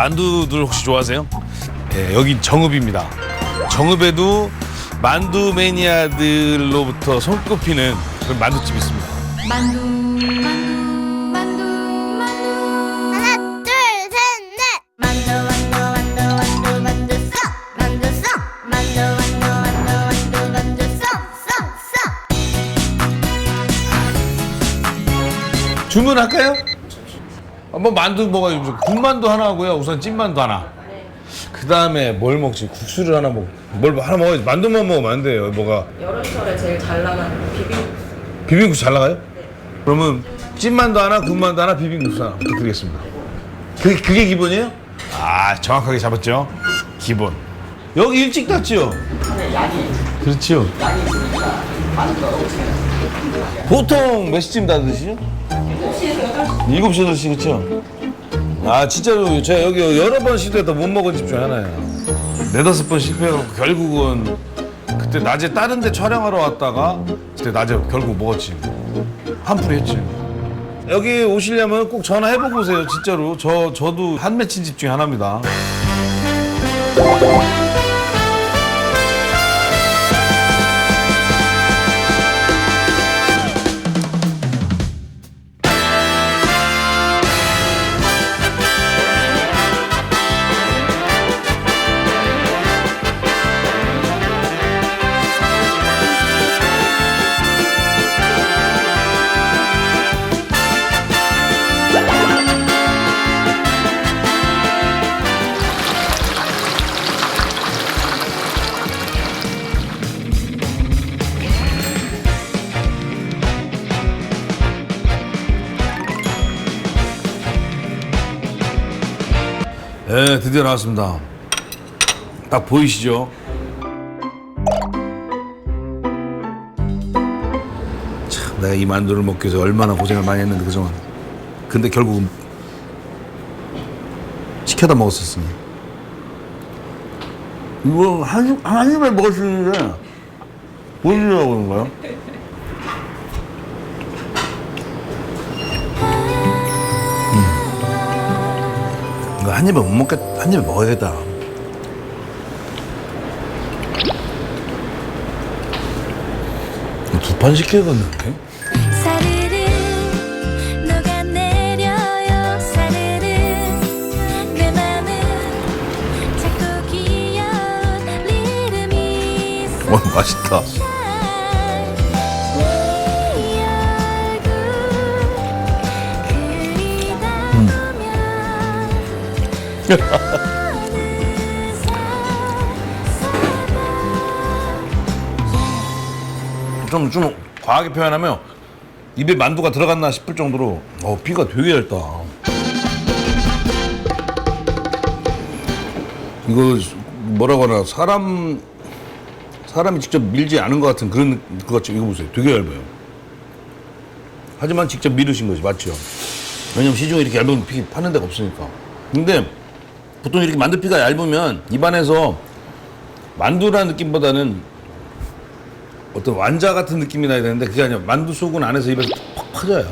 만두들 혹시 좋아하세요? 예, 여기 정읍입니다. 정읍에도 만두 매니아들로부터 손꼽히는 그런 만두집이 있습니다. 만두 만두 만두 하나 둘셋넷 만두 만두 만두 만두 만두 쏙 만두 쏙 만두 만두 만두 만두 만두 쏙쏙쏙 주문할까요? 한번 만두 먹어요. 군만두 하나 하고요. 우선 찐만두 하나. 그 다음에 뭘 먹지? 국수를 하나 먹. 뭘 하나 먹어야지. 만두만 먹으면 안 돼요. 뭐가 여름철에 제일 잘 나가는 비빔 비빔국수 잘 나가요? 그러면 찐만두 하나, 군만두 하나, 비빔국수 하나 부탁드리겠습니다. 그게, 그게 기본이에요? 아, 정확하게 잡았죠? 기본. 여기 일찍 닫지요? 네, 약이. 그렇지요. 약이 있으니까 보통 몇 시쯤 닫으시죠? 7시, 8시, 그렇죠? 아, 진짜로 제가 여기 여러 번 시도해도 못 먹은 집 중에 하나예요. 네다섯 번 실패하고 결국은 그때 낮에 다른 데 촬영하러 왔다가 그때 낮에 결국 먹었지. 한풀이 했지. 여기 오시려면 꼭 전화해보고 오세요, 진짜로. 저, 저도 한 맺힌 집 중에 하나입니다. 네, 드디어 나왔습니다. 딱 보이시죠? 참, 내가 이 만두를 먹기 위해서 얼마나 고생을 많이 했는데 그동안. 근데 결국은 시켜다 먹었었으니. 이거 한, 입- 한 입에 먹을 수 있는데 보여주려고 그런 거요? 이거 한 입에 못 먹겠, 한 입에 먹어야겠다. 두 판 시켜야겠는데? 사르르 녹아내려요 사르르 내 맘은 자꾸 귀여운 리듬이 와, 어, 맛있다. 좀, 좀 과하게 표현하면 입에 만두가 들어갔나 싶을 정도로 어, 피가 되게 얇다. 이거 뭐라고 하나 사람 사람이 직접 밀지 않은 것 같은 그런 것 같죠. 이거 보세요. 되게 얇아요. 하지만 직접 밀으신 거지 맞죠? 왜냐면 시중에 이렇게 얇은 피 파는 데가 없으니까. 근데 보통 이렇게 만두피가 얇으면 입안에서 만두라는 느낌보다는 어떤 완자 같은 느낌이 나야 되는데 그게 아니라 만두 속은 안에서 입에서 팍 퍼져요.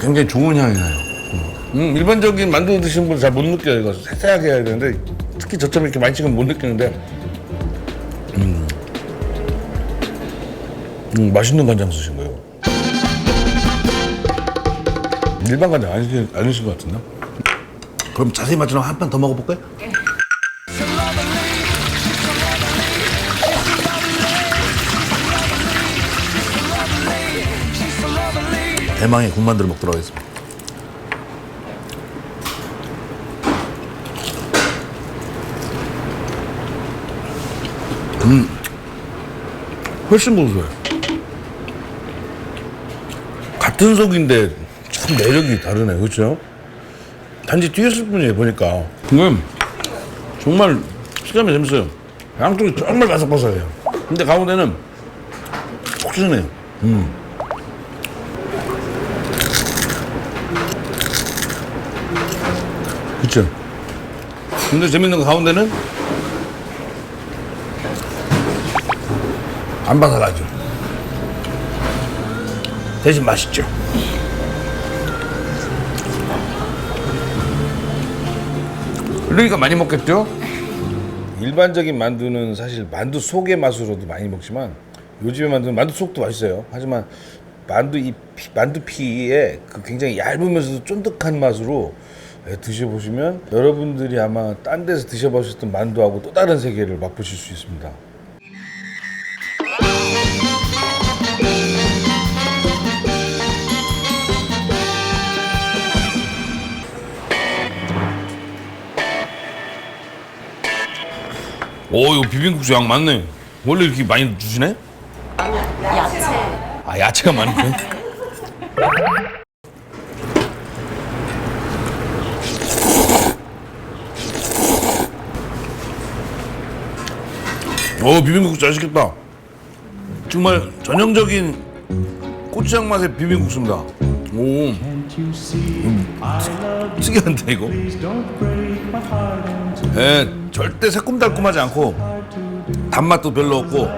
굉장히 좋은 향이 나요. 음, 일반적인 만두 드시는 분은 잘 못 느껴요. 이거 세세하게 해야 되는데 특히 저처럼 이렇게 많이 찍으면 못 느끼는데 음, 음, 맛있는 간장 쓰신 거예요. 일반 간장 아니신, 아니신 것 같은데? 그럼 자세히 맞추면 한 판 더 먹어볼까요? 대망의 군만두를 먹도록 하겠습니다. 음, 훨씬 고소해요. 같은 속인데 참 매력이 다르네, 그렇죠? 단지 튀겼을 뿐이에요, 보니까. 지금 정말 식감이 재밌어요. 양쪽이 정말 바삭바삭해요. 근데 가운데는 촉진해요. 음. 그쵸? 근데 재밌는 거 가운데는 안 바삭하죠. 대신 맛있죠. 그러니까 많이 먹겠죠? 일반적인 만두는 사실 만두 속의 맛으로도 많이 먹지만 요즘에 만두는 만두 속도 맛있어요. 하지만 만두 이 피- 만두 피의 그 굉장히 얇으면서도 쫀득한 맛으로 예, 드셔보시면 여러분들이 아마 딴 데서 드셔보셨던 만두하고 또 다른 세계를 맛보실 수 있습니다. 오 이거 비빔국수 양 많네. 원래 이렇게 많이 주시네? 야채. 아 야채가 많네. 오 비빔국수 맛있겠다. 정말 전형적인 고추장 맛의 비빔국수입니다. 오, 음, 특- 특이한데 이거. 예, 절대 새콤달콤하지 않고 단맛도 별로 없고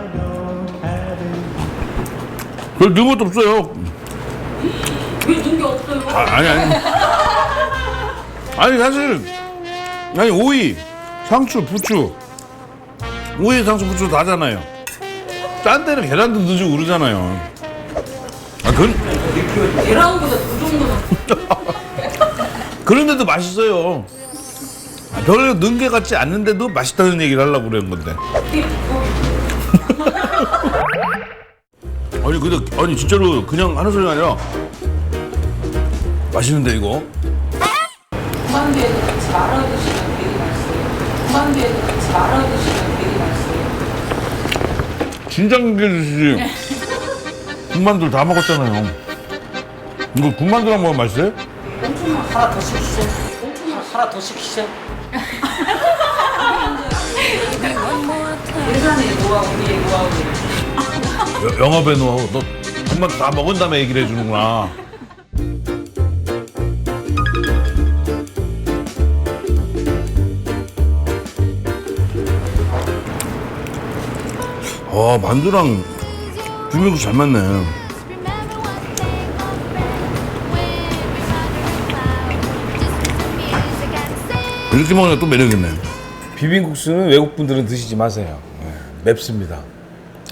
별 넣은 것도 없어요. 왜 넣은 게 없어요? 아, 아니 아니. 아니 사실 아니 오이, 상추, 부추, 오이, 상추, 부추 다잖아요. 딴 데는 계란도 넣어주고 그러잖아요. 아 그런 계란보다 두 정도는 그런데도 맛있어요. 아, 별로 넣은 게 같지 않는데도 맛있다는 얘기를 하려고 그러는 건데. 아니 근데 아니 진짜로 그냥 하는 소리가 아니라 맛있는데 이거. 군만두에도 같이 말아 드시면 되게 맛있어요. 군만두에도 같이 말아 드시면 되게 맛있어요. 진작에 주시지. 군만두를 다 먹었잖아요. 이거 군만두랑 먹으면 맛있어요? 엄청나 하나 더 시키세요. 엄청나 하나 더 시키세요. 예산의 노하우, 우리의 노하우. 여- 영업의 노하우. 너 군만두 다 먹은 다음에 얘기를 해주는구나. 아 만두랑 비빔국수 잘 맞네. 이렇게 먹으니까 또 매력있네. 비빔국수는 외국 분들은 드시지 마세요. 예, 맵습니다.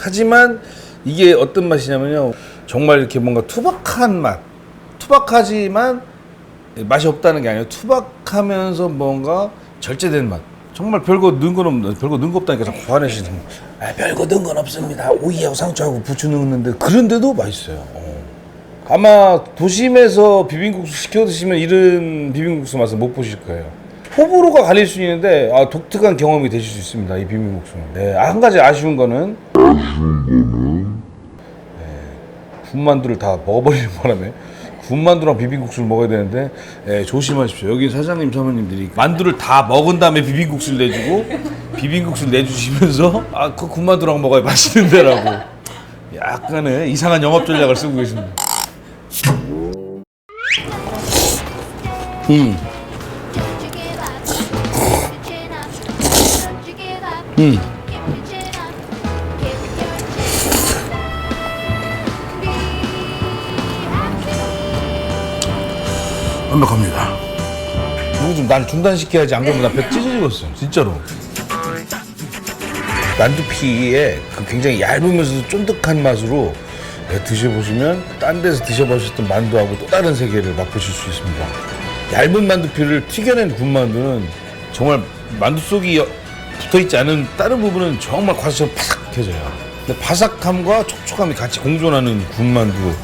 하지만 이게 어떤 맛이냐면요. 정말 이렇게 뭔가 투박한 맛. 투박하지만 맛이 없다는 게 아니에요. 투박하면서 뭔가 절제된 맛. 정말 별거 넣은 건 없는, 별거 넣은 거 없다니까 자꾸 화내시는. 아, 별거 넣은 건 없습니다. 오이하고 상추하고 부추 넣었는데 그런데도 맛있어요. 어. 아마 도심에서 비빔국수 시켜 드시면 이런 비빔국수 맛을 못 보실 거예요. 호불호가 갈릴 수 있는데 아, 독특한 경험이 되실 수 있습니다. 이 비빔국수는. 네, 아, 한 가지 아쉬운 거는 네, 군만두를 다 먹어버리는 바람에 군만두랑 비빔국수를 먹어야 되는데 예, 조심하십시오. 여기 사장님 사모님들이 만두를 다 먹은 다음에 비빔국수를 내주고 비빔국수를 내주시면서 아 그 군만두랑 먹어야 맛있는데라고 약간의 이상한 영업 전략을 쓰고 계십니다. 음. Don't 완벽합니다. 누구 좀날 중단시켜야지 안 그러면 나배 찢어지겠어 진짜로. 만두피의 그 굉장히 얇으면서도 쫀득한 맛으로 예, 드셔보시면 딴 데서 드셔보셨던 만두하고 또 다른 세계를 맛보실 수 있습니다. 얇은 만두피를 튀겨낸 군만두는 정말 만두 속이 여- 붙어있지 않은 다른 부분은 정말 과수처럼 근데 바삭함과 촉촉함이 같이 공존하는 군만두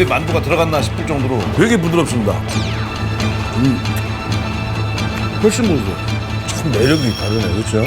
입에 만두가 들어갔나 싶을 정도로 되게 부드럽습니다. 음. 훨씬 부드러워. 참 매력이 다르네 그렇죠?